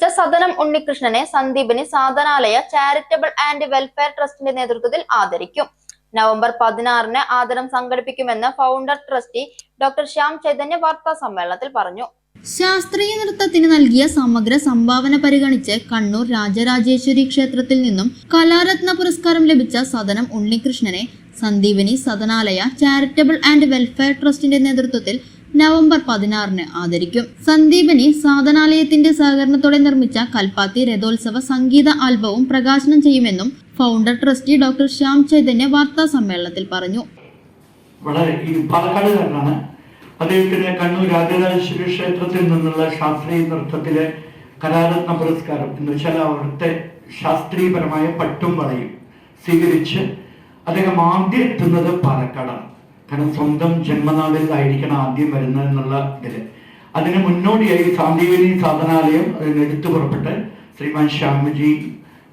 നിർമ്മിച്ച Sadanam ഉണ്ണികൃഷ്ണനെ Sandeepani Sadhanalaya charitable and welfare ട്രസ്റ്റിന്റെ നേതൃത്വത്തിൽ ആദരിക്കും. നവംബർ പതിനാറിന് ആദരം സംഘടിപ്പിക്കുമെന്ന് founder trustee doctor Shyam Chaitanya വാർത്താ സമ്മേളനത്തിൽ പറഞ്ഞു. ശാസ്ത്രീയ നൃത്തത്തിന് നൽകിയ സമഗ്ര സംഭാവന പരിഗണിച്ച് കണ്ണൂർ രാജരാജേശ്വരി ക്ഷേത്രത്തിൽ നിന്നും കലാരത്ന പുരസ്കാരം ലഭിച്ച Sadanam ഉണ്ണികൃഷ്ണനെ Sandeepani Sadanalaya charitable and welfare ട്രസ്റ്റിന്റെ നേതൃത്വത്തിൽ നവംബർ പതിനാറിന് ആദരിക്കും. സന്ദീപിനി സാധനാലയത്തിന്റെ സഹകരണത്തോടെ നിർമ്മിച്ച കൽപ്പാത്തി രഥോത്സവ സംഗീത ആൽബവും പ്രകാശനം ചെയ്യുമെന്നും founder trustee doctor Shyam Chaitanya വാർത്താ സമ്മേളനത്തിൽ പറഞ്ഞു. വളരെ അദ്ദേഹത്തിന് കണ്ണൂർ രാജരാജേശ്വരി ക്ഷേത്രത്തിൽ നിന്നുള്ള ശാസ്ത്രീയ നൃത്തത്തിലെ കലാരത്ന പുരസ്കാരം എന്ന് വെച്ചാൽ അവിടുത്തെ ശാസ്ത്രീയപരമായ പട്ടും വളയും സ്വീകരിച്ച് അദ്ദേഹം ആദ്യം എത്തുന്നത് പാലക്കാടാണ്. കാരണം സ്വന്തം ജന്മനാടിലായിരിക്കണം ആദ്യം വരുന്നത് എന്നുള്ള ഇതിൽ. അതിന് മുന്നോടിയായി സാന്ദീപനി സാധനാലയം അതിന് എടുത്തു പുറപ്പെട്ട് ശ്രീമാൻ ശ്യാമജി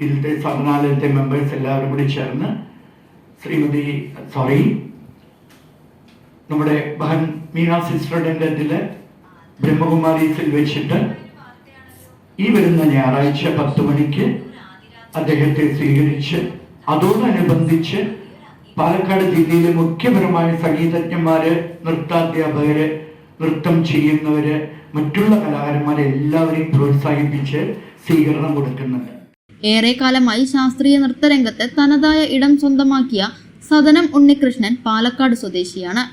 ഇതിലത്തെ സാധനാലയത്തെ മെമ്പേഴ്സ് എല്ലാവരും കൂടി ചേർന്ന് ശ്രീമതി സോറി നമ്മുടെ ബഹൻ മീന സിസ്റ്ററുടെ ഇതിൽ ബ്രഹ്മകുമാരീസിൽ വെച്ചിട്ട് ഈ വരുന്ന ഞായറാഴ്ച പത്ത് മണിക്ക് അദ്ദേഹത്തെ സ്വീകരിച്ച് അതോടനുബന്ധിച്ച് പാലക്കാട് ജില്ലയിലെ മുഖ്യപരമായ സംഗീതജ്ഞന്മാര് നൃത്താധ്യാപകര് നൃത്തം ചെയ്യുന്നവര് മറ്റുള്ള കലാകാരന്മാരെ എല്ലാവരെയും പ്രോത്സാഹിപ്പിച്ച് സ്വീകരണം കൊടുക്കുന്നുണ്ട്. ഏറെക്കാലമായി ശാസ്ത്രീയ നൃത്തരംഗത്ത് തനതായ ഇടം സ്വന്തമാക്കിയ സദനം ഉണ്ണികൃഷ്ണൻ പാലക്കാട് സ്വദേശിയാണ്.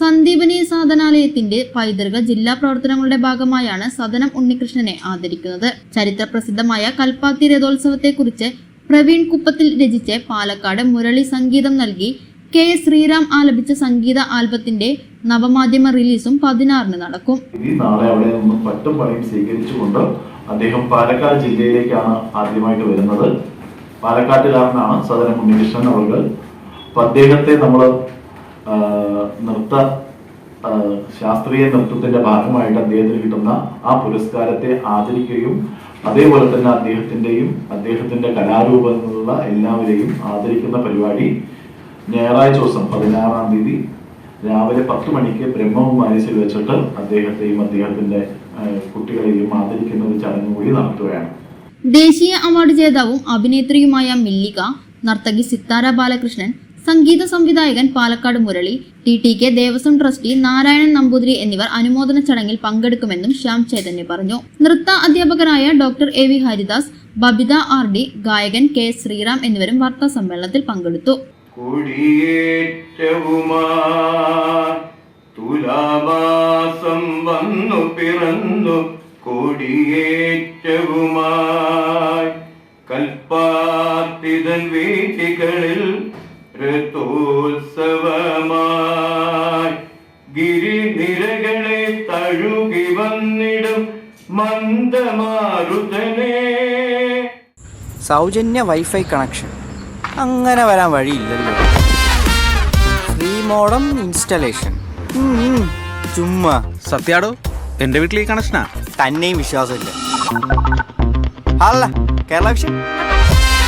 സന്ദീപനി സാധനാലയത്തിന്റെ പൈതൃക ജില്ലാ പ്രവർത്തനങ്ങളുടെ ഭാഗമായാണ് സദനം ഉണ്ണികൃഷ്ണനെ ആദരിക്കുന്നത്. ചരിത്ര പ്രസിദ്ധമായ കൽപ്പാത്തി രഥോത്സവത്തെക്കുറിച്ച് പ്രവീൺ കുപ്പത്തിൽ രചിച്ച് പാലക്കാട് മുരളി സംഗീതം നൽകി കെ ശ്രീറാം ആലപിച്ച സംഗീത ആൽബത്തിന്റെ നവമാധ്യമ റിലീസും പതിനാറിന് നടക്കും. നാളെ അവിടെ നിന്ന് പട്ടും പണിയും സ്വീകരിച്ചുകൊണ്ട് അദ്ദേഹം പാലക്കാട് ജില്ലയിലേക്കാണ് ആദ്യമായിട്ട് വരുന്നത്. പാലക്കാട്ടുകാരനാണ് സദനം ഉണ്ണികൃഷ്ണൻ അവർ അപ്പൊ അദ്ദേഹത്തെ നമ്മൾ നൃത്ത ശാസ്ത്രീയ നൃത്തത്തിന്റെ ഭാഗമായിട്ട് അദ്ദേഹത്തിന് കിട്ടുന്ന ആ പുരസ്കാരത്തെ ആദരിക്കുകയും അതേപോലെ തന്നെ അദ്ദേഹത്തിന്റെയും അദ്ദേഹത്തിന്റെ കലാരൂപങ്ങളുള്ള എല്ലാവരെയും ആദരിക്കുന്ന പരിപാടി ഞായറാഴ്ച ദിവസം പതിനാറാം തീയതി രാവിലെ പത്ത് മണിക്ക് ബ്രഹ്മകുമാരീസിൽ വെച്ചിട്ട് അദ്ദേഹത്തെയും അദ്ദേഹത്തിന്റെ കുട്ടികളെയും ആദരിക്കുന്ന ഒരു ചടങ്ങ് കൂടി നടത്തുകയാണ്. ദേശീയ അവാർഡ് ജേതാവും അഭിനേത്രിയുമായ മില്ലിക നർത്തകി സിത്താര ബാലകൃഷ്ണൻ സംഗീത സംവിധായകൻ Palakkad Murali T T K Devaswom trustee Narayanan Namboothiri എന്നിവർ അനുമോദന ചടങ്ങിൽ പങ്കെടുക്കുമെന്നും ശ്യാം ചൈതന്യ പറഞ്ഞു. നൃത്ത അധ്യാപകരായ doctor A V Haridas Babitha R D ഗായകൻ കെ ശ്രീറാം എന്നിവരും വാർത്താ സമ്മേളനത്തിൽ പങ്കെടുത്തു. തുലാമാസം വന്നു രഥോത്സവമായി ഗിരിനിരകളെ തഴുകി വന്നിടും മന്ദമാരുതനേ. സൗജന്യ വൈഫൈ കണക്ഷൻ. അങ്ങനെ വരാൻ വഴിയില്ലല്ലോ. ഫ്രീ മോഡം ഇൻസ്റ്റലേഷൻ ചുമ്മാ. സത്യാടോ എന്റെ വീട്ടിൽ ഈ കണക്ഷനാ? തന്നെയും വിശ്വാസമില്ല. അല്ല കേരള വിഷൻ?